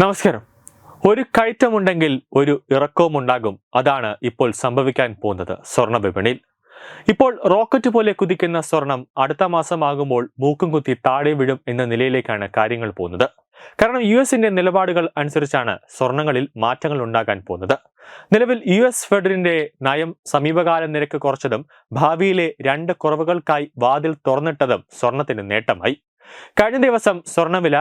നമസ്കാരം. ഒരു കയറ്റമുണ്ടെങ്കിൽ ഒരു ഇറക്കവും ഉണ്ടാകും അതാണ് ഇപ്പോൾ സംഭവിക്കാൻ പോകുന്നത് സ്വർണ വിപണിയിൽ. ഇപ്പോൾ റോക്കറ്റ് പോലെ കുതിക്കുന്ന സ്വർണം അടുത്ത മാസമാകുമ്പോൾ മൂക്കും കുത്തി താഴെ വീഴും എന്ന നിലയിലേക്കാണ് കാര്യങ്ങൾ പോകുന്നത്. കാരണം യു എസിന്റെ നിലപാടുകൾ അനുസരിച്ചാണ് സ്വർണങ്ങളിൽ മാറ്റങ്ങൾ ഉണ്ടാകാൻ പോകുന്നത്. നിലവിൽ യു എസ് ഫെഡറിന്റെ നയം സമീപകാല നിരക്ക് കുറച്ചതും ഭാവിയിലെ രണ്ട് കുറവുകൾക്കായി വാതിൽ തുറന്നിട്ടതും സ്വർണത്തിന് നേട്ടമായി. കഴിഞ്ഞ ദിവസം സ്വർണവില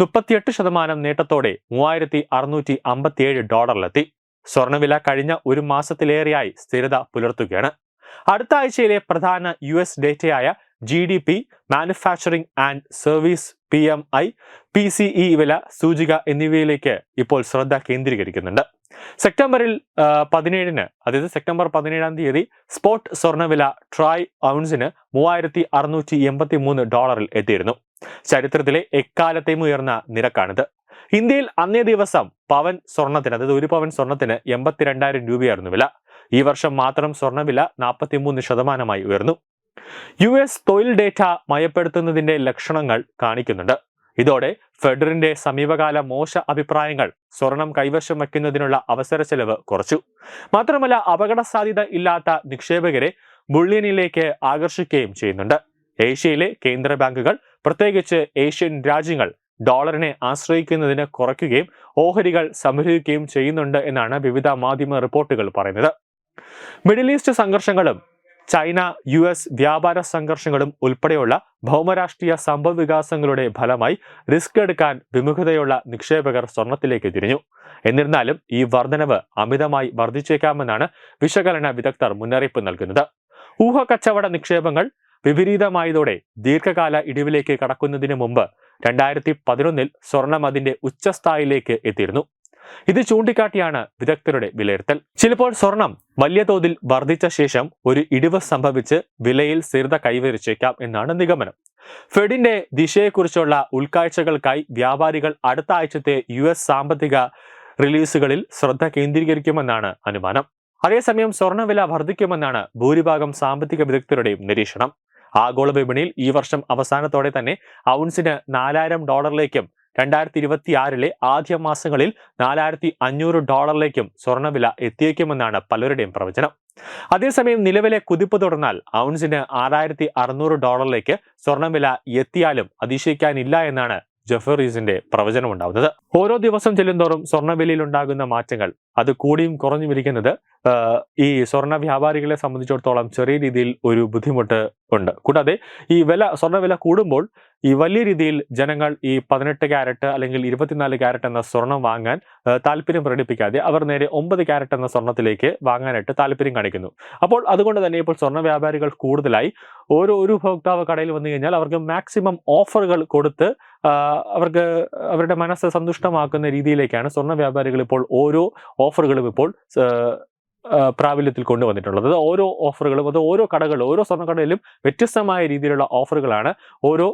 മുപ്പത്തിയെട്ട് ശതമാനം നേട്ടത്തോടെ മൂവായിരത്തി അറുന്നൂറ്റി അമ്പത്തിയേഴ് ഡോളറിലെത്തി. സ്വർണവില കഴിഞ്ഞ ഒരു മാസത്തിലേറെയായി സ്ഥിരത പുലർത്തുകയാണ്. അടുത്ത ആഴ്ചയിലെ പ്രധാന U S ഡേറ്റയായ G D P manufacturing and service P M I P C E വില സൂചിക എന്നിവയിലേക്ക് ഇപ്പോൾ ശ്രദ്ധ കേന്ദ്രീകരിക്കുന്നുണ്ട്. സെപ്റ്റംബറിൽ പതിനേഴിന് അതായത് സെപ്റ്റംബർ പതിനേഴാം തീയതി സ്പോട്ട് സ്വർണവില ട്രായ് ഔൺസിന് മൂവായിരത്തി അറുന്നൂറ്റി എൺപത്തി മൂന്ന് ഡോളറിൽ എത്തിയിരുന്നു. ചരിത്രത്തിലെ എക്കാലത്തെയും ഉയർന്ന നിരക്കാണിത്. ഇന്ത്യയിൽ അന്നേ ദിവസം പവൻ സ്വർണത്തിന് അതായത് ഒരു പവൻ സ്വർണത്തിന് എൺപത്തിരണ്ടായിരം രൂപയായിരുന്നു വില. ഈ വർഷം മാത്രം സ്വർണവില നാൽപ്പത്തിമൂന്ന് ശതമാനമായി ഉയർന്നു. യു എസ് തൊഴിൽ ഡേറ്റ മയപ്പെടുത്തുന്നതിന്റെ ലക്ഷണങ്ങൾ കാണിക്കുന്നുണ്ട്. ഇതോടെ ഫെഡറിന്റെ സമീപകാല മോശ അഭിപ്രായങ്ങൾ സ്വർണം കൈവശം വയ്ക്കുന്നതിനുള്ള അവസര ചെലവ് കുറച്ചു. മാത്രമല്ല അപകട സാധ്യത ഇല്ലാത്ത നിക്ഷേപകരെ ബുള്ളിയനിലേക്ക് ആകർഷിക്കുകയും ചെയ്യുന്നുണ്ട്. ഏഷ്യയിലെ കേന്ദ്ര ബാങ്കുകൾ പ്രത്യേകിച്ച് ഏഷ്യൻ രാജ്യങ്ങൾ ഡോളറിനെ ആശ്രയിക്കുന്നതിന് കുറയ്ക്കുകയും ഓഹരികൾ സംഭരിക്കുകയും ചെയ്യുന്നുണ്ട് എന്നാണ് വിവിധ മാധ്യമ റിപ്പോർട്ടുകൾ പറയുന്നത്. മിഡിൽ ഈസ്റ്റ് സംഘർഷങ്ങളും ചൈന യു എസ് വ്യാപാര സംഘർഷങ്ങളും ഉൾപ്പെടെയുള്ള ഭൗമരാഷ്ട്രീയ സംഭവവികാസങ്ങളുടെ ഫലമായി റിസ്ക് എടുക്കാൻ വിമുഖതയുള്ള നിക്ഷേപകർ സ്വർണത്തിലേക്ക് തിരിഞ്ഞു. എന്നിരുന്നാലും ഈ വർധനവ് അമിതമായി വർദ്ധിച്ചേക്കാമെന്നാണ് വിശകലന വിദഗ്ധർ മുന്നറിയിപ്പ് നൽകുന്നത്. ഊഹക്കച്ചവട നിക്ഷേപങ്ങൾ വിപരീതമായതോടെ ദീർഘകാല ഇടിവിലേക്ക് കടക്കുന്നതിന് മുമ്പ് രണ്ടായിരത്തി പതിനൊന്നിൽ സ്വർണം അതിന്റെ ഉച്ചസ്ഥായിലേക്ക് എത്തിയിരുന്നു. ഇത് ചൂണ്ടിക്കാട്ടിയാണ് വിദഗ്ധരുടെ വിലയിരുത്തൽ. ചിലപ്പോൾ സ്വർണം വലിയ തോതിൽ വർദ്ധിച്ച ശേഷം ഒരു ഇടിവ് സംഭവിച്ച് വിലയിൽ സ്ഥിരത കൈവരിച്ചേക്കാം എന്നാണ് നിഗമനം. ഫെഡിന്റെ ദിശയെക്കുറിച്ചുള്ള ഉൾക്കാഴ്ചകൾക്കായി വ്യാപാരികൾ അടുത്ത ആഴ്ചത്തെ യു സാമ്പത്തിക റിലീസുകളിൽ ശ്രദ്ധ കേന്ദ്രീകരിക്കുമെന്നാണ് അനുമാനം. അതേസമയം സ്വർണവില വർദ്ധിക്കുമെന്നാണ് ഭൂരിഭാഗം സാമ്പത്തിക വിദഗ്ധരുടെയും നിരീക്ഷണം. ആഗോള വിപണിയിൽ ഈ വർഷം അവസാനത്തോടെ തന്നെ ഔൺസിന് നാലായിരം ഡോളറിലേക്കും രണ്ടായിരത്തി ഇരുപത്തി ആറിലെ ആദ്യ മാസങ്ങളിൽ നാലായിരത്തി അഞ്ഞൂറ് ഡോളറിലേക്കും സ്വർണവില എത്തിയേക്കുമെന്നാണ് പലരുടെയും പ്രവചനം. അതേസമയം നിലവിലെ കുതിപ്പ് തുടർന്നാൽ ഔൺസിന് ആറായിരത്തി അറുന്നൂറ് ഡോളറിലേക്ക് സ്വർണവില എത്തിയാലും അതിശയിക്കാനില്ല എന്നാണ് ജഫറീസിന്റെ പ്രവചനം ഉണ്ടാവുന്നത് ഓരോ ദിവസം ചെല്ലുന്തോറും സ്വർണവിലയിൽ ഉണ്ടാകുന്ന മാറ്റങ്ങൾ അത് കൂടിയും കുറഞ്ഞു ഇരിക്കുന്നത് ആഹ്, ഈ സ്വർണ വ്യാപാരികളെ സംബന്ധിച്ചിടത്തോളം ചെറിയ രീതിയിൽ ഒരു ബുദ്ധിമുട്ട് ഉണ്ട്. കൂടാതെ ഈ വില സ്വർണ വില കൂടുമ്പോൾ ഈ വലിയ രീതിയിൽ ജനങ്ങൾ ഈ പതിനെട്ട് ക്യാരറ്റ് അല്ലെങ്കിൽ ഇരുപത്തിനാല് ക്യാരറ്റ് എന്ന സ്വർണം വാങ്ങാൻ താല്പര്യം പ്രകടിപ്പിക്കാതെ അവർ നേരെ ഒമ്പത് ക്യാരറ്റ് എന്ന സ്വർണത്തിലേക്ക് വാങ്ങാനായിട്ട് താല്പര്യം കാണിക്കുന്നു. അപ്പോൾ അതുകൊണ്ട് തന്നെ ഇപ്പോൾ സ്വർണ വ്യാപാരികൾ കൂടുതലായി ഓരോ ഒരു ഉപഭോക്താവ് കടയിൽ വന്നു കഴിഞ്ഞാൽ അവർക്ക് മാക്സിമം ഓഫറുകൾ കൊടുത്ത് അവർക്ക് അവരുടെ മനസ്സ് സന്തുഷ്ടമാക്കുന്ന രീതിയിലേക്കാണ് സ്വർണ വ്യാപാരികൾ ഇപ്പോൾ ഓരോ ഓഫറുകളും ഇപ്പോൾ പ്രാബല്യത്തിൽ കൊണ്ടുവന്നിട്ടുള്ളത്. അത് ഓരോ ഓഫറുകളും അത് ഓരോ കടകളിലും ഓരോ സ്വർണക്കടയിലും വ്യത്യസ്തമായ രീതിയിലുള്ള ഓഫറുകളാണ് ഓരോ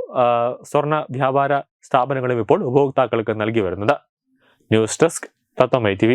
സ്വർണ വ്യാപാര സ്ഥാപനങ്ങളും ഇപ്പോൾ ഉപഭോക്താക്കൾക്ക് നൽകി വരുന്നത്. ന്യൂസ് ഡെസ്ക് തത്വമൈ ടി